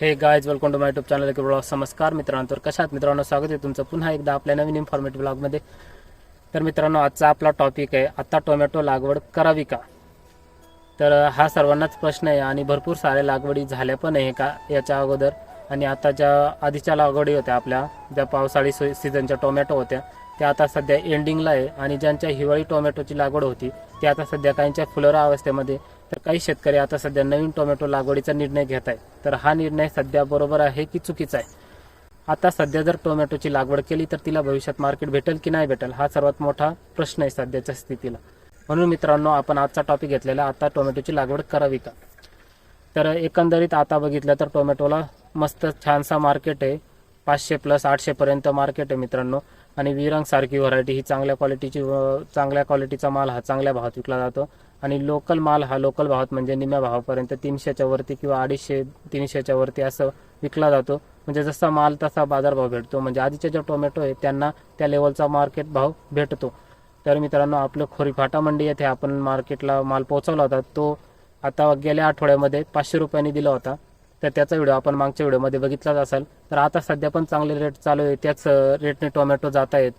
Hey guys welcome to my YouTube channel blog नमस्कार मित्रांनो. तर कशात मित्रांनो स्वागत आहे तुमचं पुन्हा एकदा आपल्या नवीन इन्फॉर्मेटिव्ह ब्लॉगमध्ये तर मित्रांनो आजचा आपला टॉपिक आहे आता टोमॅटो लागवड करावी का? तर हा सर्वांनाच प्रश्न आहे आणि भरपूर साऱ्या लागवडी झाल्या पण आहे का याच्या अगोदर? आणि आता ज्या आधीच्या लागवडी होत्या आपल्या ज्या पावसाळी सीझनच्या टोमॅटो होत्या त्या आता सध्या एंडिंगला आहे. आणि ज्यांच्या हिवाळी टोमॅटोची लागवड होती ते आता सध्या काहींच्या फुलोरा अवस्थेमध्ये तर काही शेतकरी आता सध्या नवीन टोमॅटो लागवडीचा निर्णय घेत आहे तर हा निर्णय सध्या बरोबर आहे की चुकीचा आहे? आता सध्या जर टोमॅटोची लागवड केली तर तिला भविष्यात मार्केट भेटेल की नाही भेटेल हा सर्वात मोठा प्रश्न आहे सध्याच्या स्थितीला. म्हणून मित्रांनो आपण आजचा टॉपिक घेतलेला आता टोमॅटोची लागवड करावी का? तर एकंदरीत आता बघितलं तर टोमॅटोला मस्त छानसा मार्केट आहे. पाचशे प्लस आठशे पर्यंत मार्केट आहे मित्रांनो. आणि विरंग सारखी व्हरायटी ही चांगल्या क्वालिटीची चांगल्या क्वालिटीचा माल हा चांगल्या भावात विकला जातो. आणि लोकल माल हा लोकल भावात म्हणजे निम्या भावापर्यंत तीनशेच्या वरती किंवा अडीचशे तीनशेच्या वरती असं विकला जातो. म्हणजे जसा माल तसा बाजारभाव भेटतो. म्हणजे आधीचे जे टोमॅटो आहे त्यांना त्या लेवलचा मार्केट भाव भेटतो. तर मित्रांनो आपलं खोरीफाटा मंडी येथे आपण मार्केटला माल पोहोचवला होता. तो आता गेल्या आठवड्यामध्ये पाचशे रुपयांनी दिला होता. तर त्याचा व्हिडिओ आपण मागच्या व्हिडिओमध्ये बघितलाच असाल. तर आता सध्या पण चांगले रेट चालू आहे. त्याच रेटने टोमॅटो जात आहेत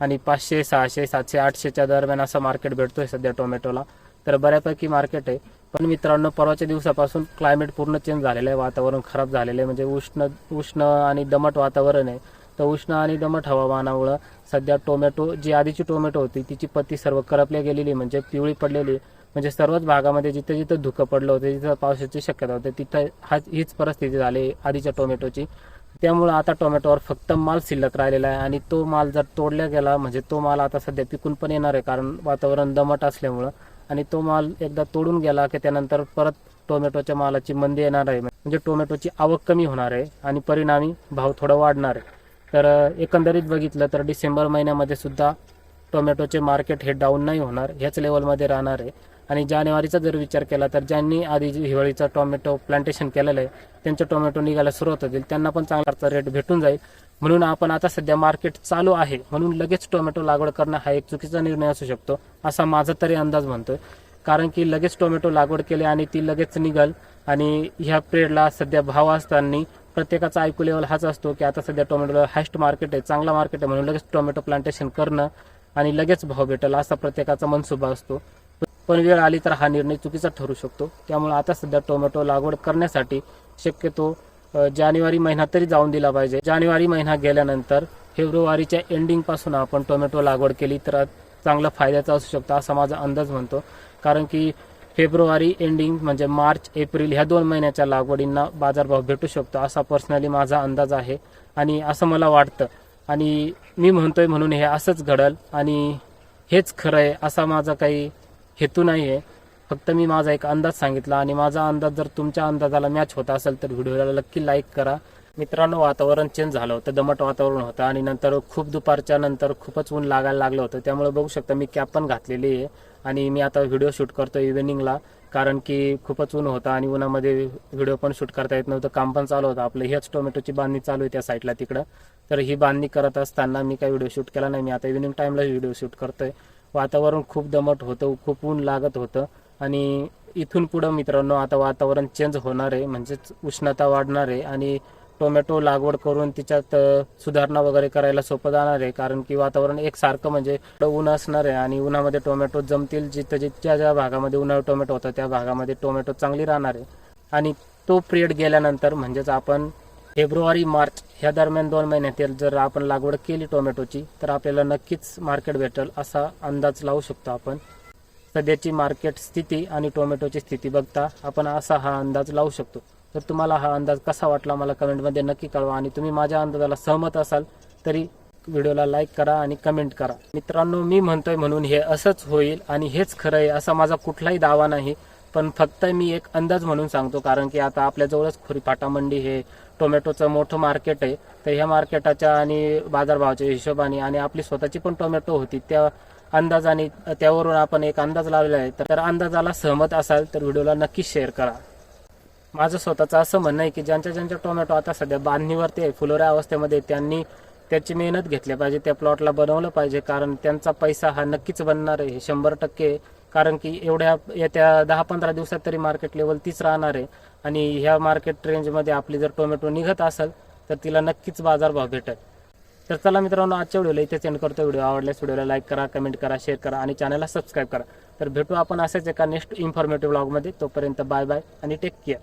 आणि पाचशे सहाशे सातशे आठशेच्या दरम्यान असं मार्केट भेटतोय सध्या टोमॅटोला तर बऱ्यापैकी मार्केट आहे. पण मित्रांनो परवाच्या दिवसापासून क्लायमेट पूर्ण चेंज झालेलं आहे. वातावरण खराब झालेलं आहे. म्हणजे उष्ण उष्ण आणि दमट वातावरण आहे. तर उष्ण आणि दमट हवामानामुळं सध्या टोमॅटो जी आधीची टोमॅटो होती तिची पत्ती सर्व करपल्या गेलेली म्हणजे पिवळी पडलेली म्हणजे सर्वच भागामध्ये जिथं जिथं धुकं पडलं होतं जिथं पावसाची शक्यता होती तिथं हा हीच परिस्थिती झाली आधीच्या टोमॅटोची. त्यामुळं आता टोमॅटोवर फक्त माल शिल्लक राहिलेला आहे आणि तो माल जर तोडला गेला म्हणजे तो माल आता सध्या पिकून पण येणार आहे कारण वातावरण दमट असल्यामुळं. आणि तो माल एकदा तोडून गेला की त्यानंतर परत टोमॅटोच्या मालाची मंदी येणार आहे. म्हणजे टोमॅटोची आवक कमी होणार आहे आणि परिणामी भाव थोडा वाढणार आहे. तर एकंदरीत बघितलं तर डिसेंबर महिन्यामध्ये सुद्धा टोमॅटोचे मार्केट हे डाऊन नाही होणार ह्याच लेवलमध्ये राहणार आहे. आणि जानेवारीचा जर विचार केला तर ज्यांनी आधी हिवाळीचा टोमॅटो प्लांटेशन केलेलं आहे त्यांचे टोमॅटो निघायला सुरुवात होतील. त्यांना पण चांगला रेट भेटून जाईल. म्हणून आपण आता सध्या मार्केट चालू आहे. म्हणून लगेच टोमॅटो लागवड करणं हा एक चुकीचा निर्णय असू शकतो असा माझा तरी अंदाज म्हणतोय. कारण की लगेच टोमॅटो लागवड केली आणि ती लगेच निघल आणि ह्या पिरियडला सध्या भाव असताना प्रत्येकाचा ऐकू लेवल हाच असतो की आता सध्या टोमॅटोला हायस्ट मार्केट आहे चांगला मार्केट आहे म्हणून लगेच टोमॅटो प्लांटेशन करणं आणि लगेच भाव भेटेल असा प्रत्येकाचा मनसुबा असतो. पण वेळ आली तर हा निर्णय चुकीचा ठरू शकतो. त्यामुळे आता सध्या टोमॅटो लागवड करण्यासाठी शक्यतो जानेवारी महिना तरी जाऊन दिला पाहिजे. जानेवारी महिना गेल्यानंतर फेब्रुवारीच्या एंडिंगपासून आपण टोमॅटो लागवड केली तर चांगला फायद्याचा असू शकतो असा माझा अंदाज म्हणतो. कारण की फेब्रुवारी एंडिंग म्हणजे मार्च एप्रिल ह्या दोन महिन्याच्या लागवडींना बाजारभाव भेटू शकतो असा पर्सनली माझा अंदाज आहे. आणि असं मला वाटतं. आणि मी म्हणतोय म्हणून हे असंच घडल आणि हेच खरं आहे असा माझा काही हेतू नाही आहे फक्त मी माझा एक अंदाज सांगितला आणि माझा अंदाज जर तुमच्या अंदाजाला मॅच होता असेल तर व्हिडिओला नक्की लाईक करा. मित्रांनो वातावरण चेंज झालं होतं दमट वातावरण होतं आणि नंतर खूप दुपारच्या नंतर खूपच ऊन लागायला लागलं होतं. त्यामुळे बघू शकता मी कॅप पण घातलेली आहे आणि मी आता व्हिडिओ शूट करतो इव्हिनिंगला कारण की खूपच ऊन होतं आणि उन्हामध्ये व्हिडिओ पण शूट करता येत नव्हतं. काम पण चालू होतं. आपलं हेच टोमॅटोची बांधणी चालू आहे त्या साईडला तिकडं. तर ही बांधणी करत असताना मी काही व्हिडिओ शूट केला नाही. मी आता इव्हिनिंग टाईमला व्हिडिओ शूट करतोय. वातावरण खूप दमट होतं खूप ऊन लागत होतं. आणि इथून पुढं मित्रांनो आता वातावरण चेंज होणार आहे म्हणजेच उष्णता वाढणार आहे आणि टोमॅटो लागवड करून तिच्यात सुधारणा वगैरे करायला सोपं जाणार आहे. कारण की वातावरण एकसारखं म्हणजे ऊन असणार आहे आणि उन्हामध्ये टोमॅटो जमतील जिथं जिथच्या ज्या भागामध्ये उन्हाळी टोमॅटो होता त्या भागामध्ये टोमॅटो चांगली राहणार आहे. आणि तो पिरियड गेल्यानंतर म्हणजेच आपण फेब्रुवारी मार्च ह्या दरम्यान दोन महिन्यातील जर आपण लागवड केली टोमॅटोची तर आपल्याला नक्कीच मार्केट भेटेल असा अंदाज लावू शकतो आपण. सध्याची मार्केट स्थिती आणि टोमॅटोची स्थिती बघता आपण असा हा अंदाज लावू शकतो. तर तुम्हाला हा अंदाज कसा वाटला मला कमेंटमध्ये नक्की कळवा आणि तुम्ही माझ्या अंदाजाला सहमत असाल तरी व्हिडिओला लाईक करा आणि कमेंट करा. मित्रांनो मी म्हणतोय म्हणून हे असंच होईल आणि हेच खरं आहे असा माझा कुठलाही दावा नाही पण फक्त मी एक अंदाज म्हणून सांगतो कारण की आता आपल्याजवळच खुरीपाटा मंडी हे टोमॅटोचं मोठं मार्केट आहे. तर ह्या मार्केटाच्या आणि बाजारभावाच्या हिशोबाने आणि आपली स्वतःची पण टोमॅटो होती त्या अंदाजाने त्यावरून आपण एक अंदाज लावलेला आहे. तर अंदाजाला सहमत असाल तर व्हिडिओला नक्की शेअर करा. माझं स्वतःचं असं म्हणणं आहे की ज्यांच्या ज्यांच्या टोमॅटो आता सध्या बांधणीवरती आहे फुलोऱ्या अवस्थेमध्ये त्यांनी त्याची मेहनत घेतली पाहिजे त्या प्लॉटला बनवलं पाहिजे कारण त्यांचा पैसा हा नक्कीच बनणार आहे शंभर टक्के कारण की एवढ्या येत्या दहा पंधरा दिवसात तरी मार्केट लेवल तीच राहणार आहे. आणि ह्या मार्केट रेंजमध्ये आपली जर टोमॅटो निघत असेल तर तिला नक्कीच बाजारभाव भेटेल. तर चला मित्रांनो आजच्या व्हिडिओला इथे सेंड करतो. व्हिडिओ आवडल्यास व्हिडिओला लाईक करा कमेंट करा शेअर करा आणि चॅनलला सबस्क्राईब करा. तर भेटू आपण असेच एका नेक्स्ट इन्फॉर्मेटिव्ह ब्लॉगमध्ये तोपर्यंत बाय बाय आणि टेक केअर